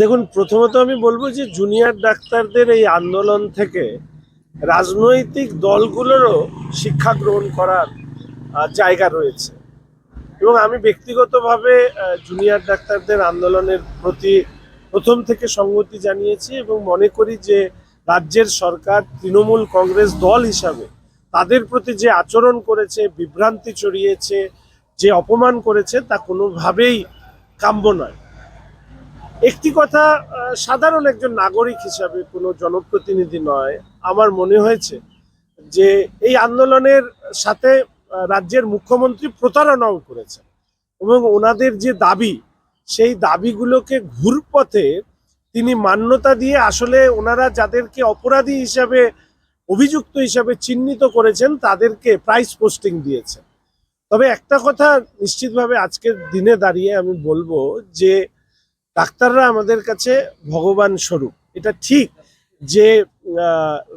দেখুন, প্রথমত আমি বলব যে জুনিয়র ডাক্তারদের এই আন্দোলন থেকে রাজনৈতিক দলগুলোরও শিক্ষা গ্রহণ করার জায়গা রয়েছে। এবং আমি ব্যক্তিগতভাবে জুনিয়র ডাক্তারদের আন্দোলনের প্রতি প্রথম থেকে সংগতি জানিয়েছি এবং মনে করি যে রাজ্যের সরকার, তৃণমূল কংগ্রেস দল হিসাবে তাদের প্রতি যে আচরণ করেছে, বিভ্রান্তি ছড়িয়েছে, যে অপমান করেছে, তা কোনোভাবেই কাম্য নয়। একটি কথা সাধারণ একজন নাগরিক হিসাবে কোনো জনপ্রতিনিধি নয়। আমার মনে হয়েছে যে এই আন্দোলনের সাথে রাজ্যের মুখ্যমন্ত্রী প্রতারণাও করেছেন এবং ওনাদের যে দাবি, সেই দাবিগুলোকে ঘুরপথে তিনি মান্যতা দিয়ে আসলে ওনারা যাদেরকে অপরাধী হিসাবে, অভিযুক্ত হিসাবে চিহ্নিত করেছেন, তাদেরকে প্রাইস পোস্টিং দিয়েছেন। তবে একটা কথা নিশ্চিতভাবে আজকের দিনে দাঁড়িয়ে আমি বলব যে ডাক্তাররা আমাদের কাছে ভগবান স্বরূপ। এটা ঠিক যে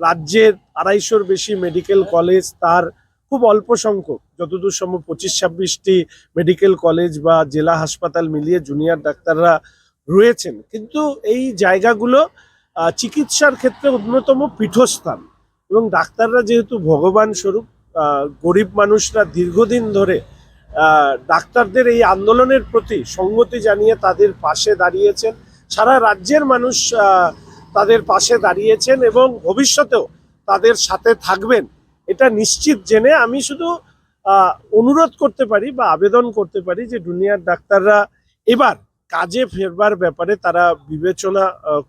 রাজ্যের আড়াইশোর বেশি মেডিকেল কলেজ তার খুব অল্প সংখ্যক। যতদূর সম্ভব পঁচিশ ছাব্বিশটি মেডিকেল কলেজ বা জেলা হাসপাতাল মিলিয়ে জুনিয়র ডাক্তাররা রয়েছেন। কিন্তু এই জায়গাগুলো চিকিৎসার ক্ষেত্রে অন্যতম পীঠস্থান এবং ডাক্তাররা যেহেতু ভগবান স্বরূপ গরিব মানুষরা দীর্ঘদিন ধরে ডাক্তারদের এই আন্দোলনের প্রতি সঙ্গতি জানিয়ে তাদের পাশে দাঁড়িয়েছেন। সারা রাজ্যের মানুষ তাদের পাশে দাঁড়িয়েছেন এবং ভবিষ্যতেও তাদের সাথে থাকবেন। এটা নিশ্চিত জেনে আমি শুধু অনুরোধ করতে পারি বা আবেদন করতে পারি যে দুনিয়ার ডাক্তাররা এবার কাজে ফেরবার ব্যাপারে তারা বিবেচনা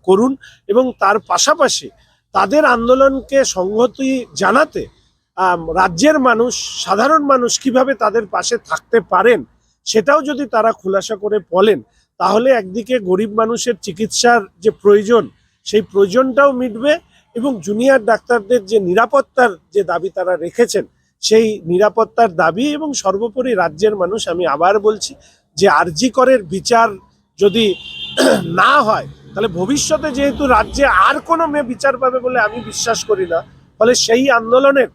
করুন এবং তার পাশাপাশি তাদের আন্দোলনকে সংহতি জানাতে রাজ্যের মানুষ, সাধারণ মানুষ কীভাবে তাদের পাশে থাকতে পারেন, সেটাও যদি তারা খুলাসা করে বলেন, তাহলে একদিকে গরিব মানুষের চিকিৎসার যে প্রয়োজন, সেই প্রয়োজনটাও মিটবে এবং জুনিয়র ডাক্তারদের যে নিরাপত্তার যে দাবি তারা রেখেছেন, সেই নিরাপত্তার দাবি এবং সর্বোপরি রাজ্যের মানুষ, আমি আবার বলছি, যে আরজি করের বিচার যদি না হয়, তাহলে ভবিষ্যতে যেহেতু রাজ্যে আর কোনো মেয়ে বিচার পাবে বলে আমি বিশ্বাস করি না, ফলে সেই আন্দোলনের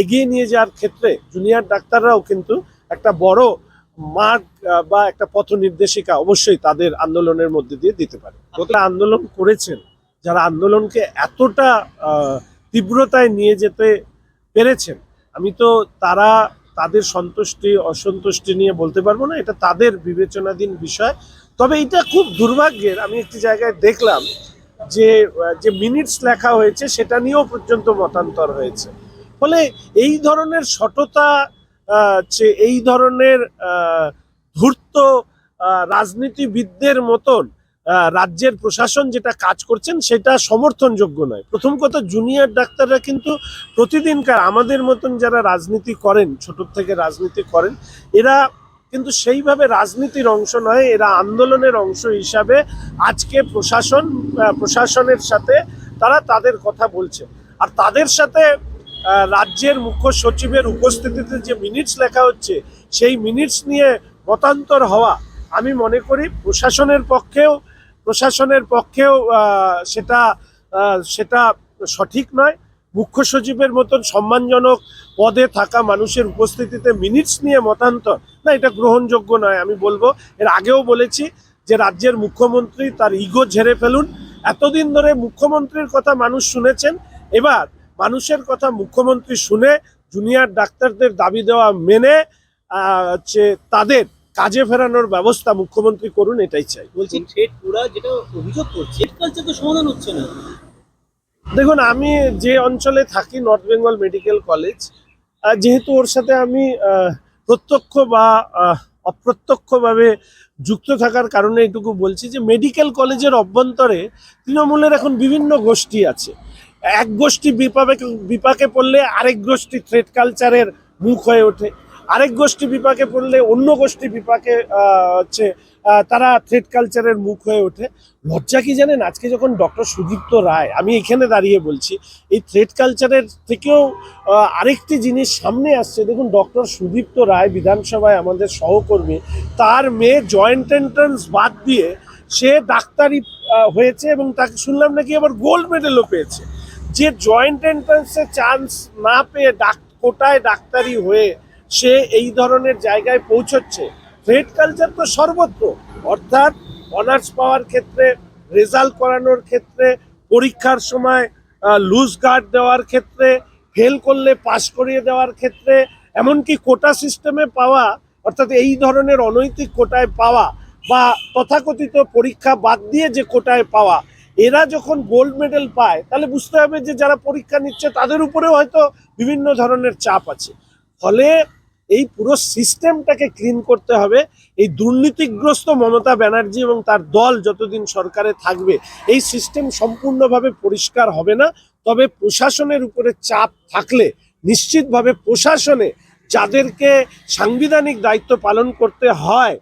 এগিয়ে নিয়ে যাওয়ার ক্ষেত্রে জুনিয়র ডাক্তাররাও কিন্তু একটা বড় মার্গ বা একটা পথ নির্দেশিকা অবশ্যই তাদের আন্দোলনের মধ্যে দিয়ে দিতে পারে। আন্দোলন করেছেন, যারা আন্দোলনকে এতটা তীব্রতায় নিয়ে যেতে পেরেছেন, আমি তো তারা তাদের সন্তুষ্টি, অসন্তুষ্টি নিয়ে বলতে পারব না, এটা তাদের বিবেচনাধীন বিষয়। তবে এটা খুব দুর্ভাগ্যের, আমি একটি জায়গায় দেখলাম যে যে মিনিটস লেখা হয়েছে, সেটা নিয়েও পর্যন্ত মতান্তর হয়েছে। ফলে এই ধরনের সততা এই ধরনের ধূর্ত রাজনীতিবিদদের মতন রাজ্যের প্রশাসন যেটা কাজ করছেন সেটা সমর্থনযোগ্য নয়। প্রথম কথা জুনিয়র ডাক্তাররা কিন্তু প্রতিদিনকার আমাদের মতন যারা রাজনীতি করেন, ছোট থেকে রাজনীতি করেন, এরা কিন্তু সেইভাবে রাজনীতির অংশ নয়, এরা আন্দোলনের অংশ হিসাবে আজকে প্রশাসন প্রশাসনের সাথে তারা তাদের কথা বলছে। আর তাদের সাথে রাজ্যের মুখ্য সচিবের উপস্থিতিতে যে মিনিটস লেখা হচ্ছে, সেই মিনিটস নিয়ে মতান্তর হওয়া আমি মনে করি প্রশাসনের পক্ষেও প্রশাসনের পক্ষেও সেটা সেটা সঠিক নয়। মুখ্য সচিবের মতন সম্মানজনক পদে থাকা মানুষের উপস্থিতিতে মিনিটস নিয়ে মতান্তর, না, এটা গ্রহণযোগ্য নয়। আমি বলব, এর আগেও বলেছি যে রাজ্যের মুখ্যমন্ত্রী তার ইগো ঝেড়ে ফেলুন। এতদিন ধরে মুখ্যমন্ত্রীর কথা মানুষ শুনেছেন। এবার মানুষের কথা মুখ্যমন্ত্রী শুনে জুনিয়র ডাক্তারদের দাবি দেওয়া মেনে হচ্ছে তাদের কাজে ফেরানোর ব্যবস্থা মুখ্যমন্ত্রী করুন এটাই চাই। বলছি পুরা যেটা অভিযোগ করছে তো সমাধান হচ্ছে না। দেখুন আমি যে অঞ্চলে থাকি নর্থ বেঙ্গল মেডিকেল কলেজ যেহেতু ওর সাথে আমি প্রত্যক্ষ বা অপ্রত্যক্ষভাবে যুক্ত থাকার কারণে এইটুকু বলছি যে মেডিকেল কলেজের অভ্যন্তরে তৃণমূলের এখন বিভিন্ন গোষ্ঠী আছে। এক গোষ্ঠী বিপাকে বিপাকে পড়লে আরেক গোষ্ঠী থ্রেড কালচারের মুখ হয়ে ওঠে। আরেক গোষ্ঠী বিপাকে পড়লে অন্য গোষ্ঠী বিপাকে হচ্ছে তারা থ্রেড কালচারের মুখ হয়ে ওঠে। লজ্জা কি জানেন? আজকে যখন ডক্টর সুদীপ্ত রায়, আমি এখানে দাঁড়িয়ে বলছি, এই থ্রেড কালচারের থেকেও আরেকটি জিনিস সামনে আসছে। দেখুন, ডক্টর সুদীপ্ত রায় বিধানসভায় আমাদের সহকর্মী, তার মেয়ে জয়েন্ট এন্ট্রান্স বাদ দিয়ে সে ডাক্তারি হয়েছে এবং তাকে শুনলাম নাকি আবার গোল্ড মেডেলও পেয়েছে। যে জয়েন্ট এন্ট্রান্সে চান্স না পেয়ে ডাক, কোটায় ডাক্তারি হয়ে সে এই ধরনের জায়গায় পৌঁছচ্ছে। থ্রেড কালচার তো সর্বত্র, অর্থাৎ অনার্স পাওয়ার ক্ষেত্রে রেজাল্ট করানোর ক্ষেত্রে, পরীক্ষার সময় লুজ গার্ড দেওয়ার ক্ষেত্রে ফেল করলে পাশ করিয়ে দেওয়ার ক্ষেত্রে, এমনকি কোটা সিস্টেমে পাওয়া, অর্থাৎ এই ধরনের অনৈতিক কোটায় পাওয়া বা তথাকথিত পরীক্ষা বাদ দিয়ে যে কোটায় পাওয়া এরা যখন গোল্ড মেডেল পায়, তাহলে বুঝতে হবে যে যারা পরীক্ষা নিচ্ছে, তাদের উপরেও হয়তো বিভিন্ন ধরনের চাপ আছে। ফলে এই পুরো সিস্টেমটাকে ক্লিন করতে হবে। এই দুর্নীতিগ্রস্ত মমতা ব্যানার্জি এবং তার দল যতদিন সরকারে থাকবে, এই সিস্টেম সম্পূর্ণভাবে পরিষ্কার হবে না। তবে প্রশাসনের উপরে চাপ থাকলে নিশ্চিতভাবে প্রশাসনে যাদেরকে সাংবিধানিক দায়িত্ব পালন করতে হয়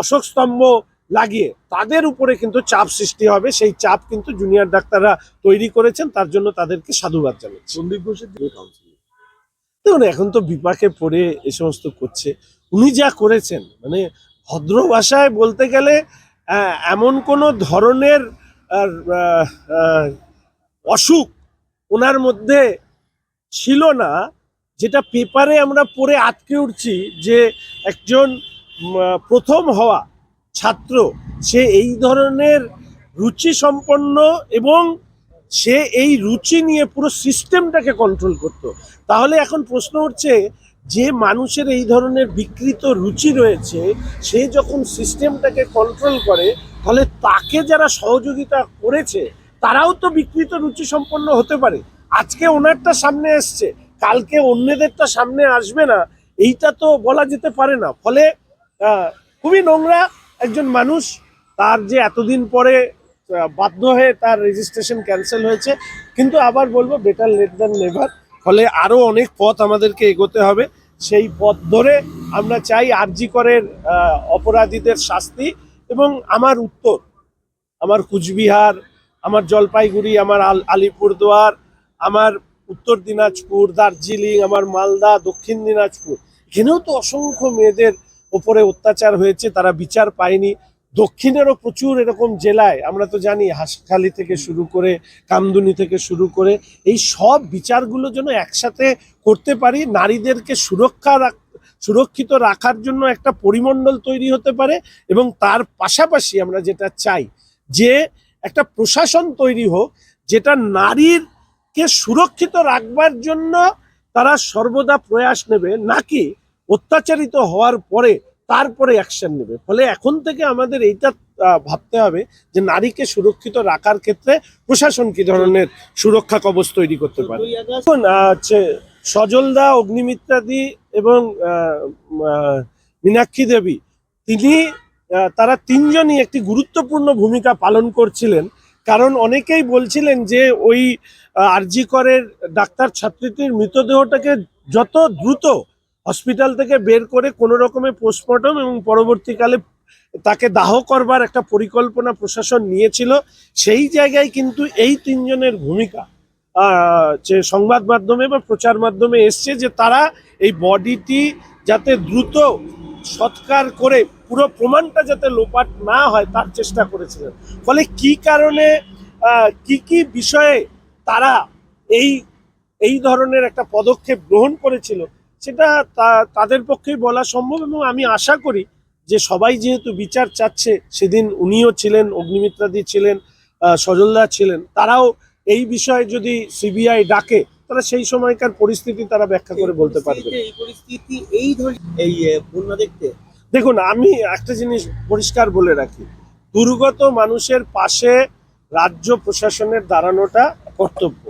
অশোক স্তম্ভ লাগিয়ে তাদের উপরে কিন্তু চাপ সৃষ্টি হবে। সেই চাপ কিন্তু জুনিয়র ডাক্তাররা তৈরি করেছেন তার জন্য তাদেরকে সাধুবাদ জানাচ্ছি। সন্দীপ ঘোষের কাউন্সিল দেখুন এখন তো বিপাকে পড়ে এ সমস্ত করছে। উনি যা করেছেন মানে ভদ্র ভাষায় বলতে গেলে এমন কোনো ধরনের অসুখ ওনার মধ্যে ছিল না যেটা পেপারে আমরা পড়ে আটকে উঠছি যে একজন প্রথম হওয়া ছাত্র, সে এই ধরনের রুচি সম্পন্ন এবং সে এই রুচি নিয়ে পুরো সিস্টেমটাকে কন্ট্রোল করতো। তাহলে এখন প্রশ্ন উঠছে, যে মানুষের এই ধরনের বিকৃত রুচি রয়েছে, সে যখন সিস্টেমটাকে কন্ট্রোল করে, তাহলে তাকে যারা সহযোগিতা করেছে, তারাও তো বিকৃত রুচি সম্পন্ন হতে পারে। আজকে ওনারটা সামনে এসছে, কালকে অন্যদেরটা সামনে আসবে না, এইটা তো বলা যেতে পারে না। ফলে খুবই নোংরা একজন মানুষ তার যে এতদিন পরে বাধ্য হয়ে তার রেজিস্ট্রেশন ক্যান্সেল হয়েছে, কিন্তু আবার বলব বেটার লেট দ্যান নেভার ফলে আরও অনেক পথ আমাদেরকে এগোতে হবে। সেই পথ ধরে আমরা চাই আরজি করের অপরাধীদের শাস্তি এবং আমার উত্তর, আমার কুচবিহার, আমার জলপাইগুড়ি, আমার আল- আলিপুরদুয়ার, আমার উত্তর দিনাজপুর, দার্জিলিং, আমার মালদা, দক্ষিণ দিনাজপুর। এখানেও তো অসংখ্য মেয়েদের ওপরে অত্যাচার হয়েছে, তারা বিচার পায়নি। দক্ষিণেরও প্রচুর এরকম জেলায়, আমরা তো জানি, হাসখালি থেকে শুরু করে, কামদুনি থেকে শুরু করে, এই সব বিচারগুলো যেন একসাথে করতে পারি, নারীদেরকে সুরক্ষা সুরক্ষিত রাখার জন্য একটা পরিমণ্ডল তৈরি হতে পারে এবং তার পাশাপাশি আমরা যেটা চাই, যে একটা প্রশাসন তৈরি হোক, যেটা নারীরকে সুরক্ষিত রাখবার জন্য তারা সর্বদা প্রয়াস নেবে। নাকি অত্যাচারিত হওয়ার পরে তারপরে অ্যাকশন নেবে। ফলে এখন থেকে আমাদের এইটা ভাবতে হবে যে নারীকে সুরক্ষিত রাখার ক্ষেত্রে প্রশাসন কি ধরনের সুরক্ষা কবচ তৈরি করতে পারে? এখন সজলদা অগ্নিমিত্রাদি এবং মীনাক্ষী দেবী তিনি তারা তিনজনই একটি গুরুত্বপূর্ণ ভূমিকা পালন করছিলেন। কারণ অনেকেই বলছিলেন যে ওই আরজি করের ডাক্তার ছাত্রীটির মৃতদেহটাকে যত দ্রুত হসপিটাল থেকে বের করে কোনো রকমের পোস্টমর্টম এবং পরবর্তীকালে তাকে দাহ করবার একটা পরিকল্পনা প্রশাসন নিয়েছিল। সেই জায়গায় কিন্তু এই তিনজনের ভূমিকা যে সংবাদ মাধ্যমে বা প্রচার মাধ্যমে এসছে যে তারা এই বডিটি যাতে দ্রুত সৎকার করে, পুরো প্রমাণটা যাতে লোপাট না হয় তার চেষ্টা করেছিলেন। ফলে কি কারণে কি কি বিষয়ে তারা এই এই ধরনের একটা পদক্ষেপ গ্রহণ করেছিল সেটা তাদের পক্ষেই বলা সম্ভব এবং আমি আশা করি যে সবাই যেহেতু বিচার চাচ্ছে সেদিন উনিও ছিলেন অগ্নিমিত্রাদি ছিলেন সজলদা ছিলেন তারাও এই বিষয়ে যদি সিবিআই ডাকে তারা সেই সময়কার পরিস্থিতি তারা ব্যাখ্যা করে বলতে পারবে। এই পরিস্থিতি এই এই বন্যা দেখতে? দেখুন আমি একটা জিনিস পরিষ্কার বলে রাখি। দুর্গত মানুষের পাশে রাজ্য প্রশাসনের দাঁড়ানোটা কর্তব্য।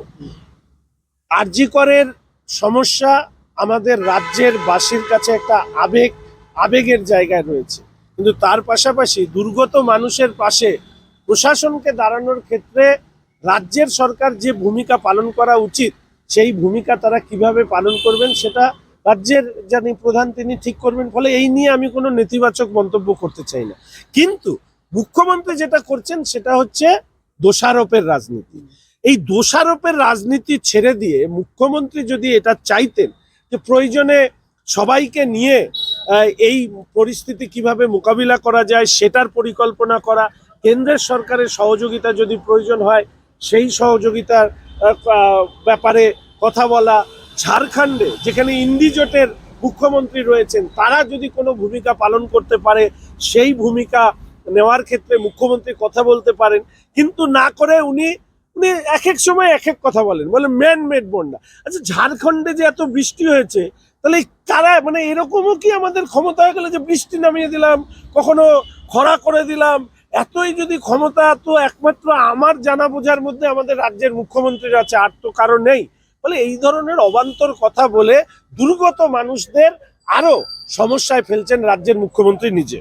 আরজি করের সমস্যা আমাদের রাজ্যের বাসীর কাছে একটা আবেগ, আবেগের জায়গায় রয়েছে। কিন্তু তার পাশাপাশি দুর্গত মানুষের পাশে প্রশাসনকে দাঁড়ানোর ক্ষেত্রে রাজ্যের সরকার যে ভূমিকা পালন করা উচিত, সেই ভূমিকা তারা কীভাবে পালন করবেন সেটা রাজ্যের জানি প্রধান তিনি ঠিক করবেন, ফলে এই নিয়ে আমি কোনো নেতিবাচক মন্তব্য করতে চাই না। কিন্তু মুখ্যমন্ত্রী যেটা করছেন সেটা হচ্ছে দোষারোপের রাজনীতি। এই দোষারোপের রাজনীতি ছেড়ে দিয়ে মুখ্যমন্ত্রী যদি এটা চাইতেন যে প্রয়োজনে সবাইকে নিয়ে এই পরিস্থিতি কীভাবে মোকাবিলা করা যায় সেটার পরিকল্পনা করা, কেন্দ্রের সরকারের সহযোগিতা যদি প্রয়োজন হয়, সেই সহযোগিতার ব্যাপারে কথা বলা, ঝাড়খণ্ডে যেখানে ইন্ডি জোটের মুখ্যমন্ত্রী রয়েছেন, তারা যদি কোনো ভূমিকা পালন করতে পারে, সেই ভূমিকা নেওয়ার ক্ষেত্রে মুখ্যমন্ত্রী কথা বলতে পারেন। কিন্তু না করে উনি উনি এক এক সময় এক এক কথা বলেন। বলে ম্যান মেড বন্যা আচ্ছা ঝাড়খণ্ডে যে এত বৃষ্টি হয়েছে, তাহলে কারা মানে এরকমও কি আমাদের ক্ষমতা হয়ে গেলে যে বৃষ্টি নামিয়ে দিলাম, কখনো খরা করে দিলাম? এতই যদি ক্ষমতা, তো একমাত্র আমার জানা বোঝার মধ্যে আমাদের রাজ্যের মুখ্যমন্ত্রীর আছে, আর তো কারও নেই। ফলে এই ধরনের অবান্তর কথা বলে দুর্গত মানুষদের আরও সমস্যায় ফেলছেন রাজ্যের মুখ্যমন্ত্রী নিজে।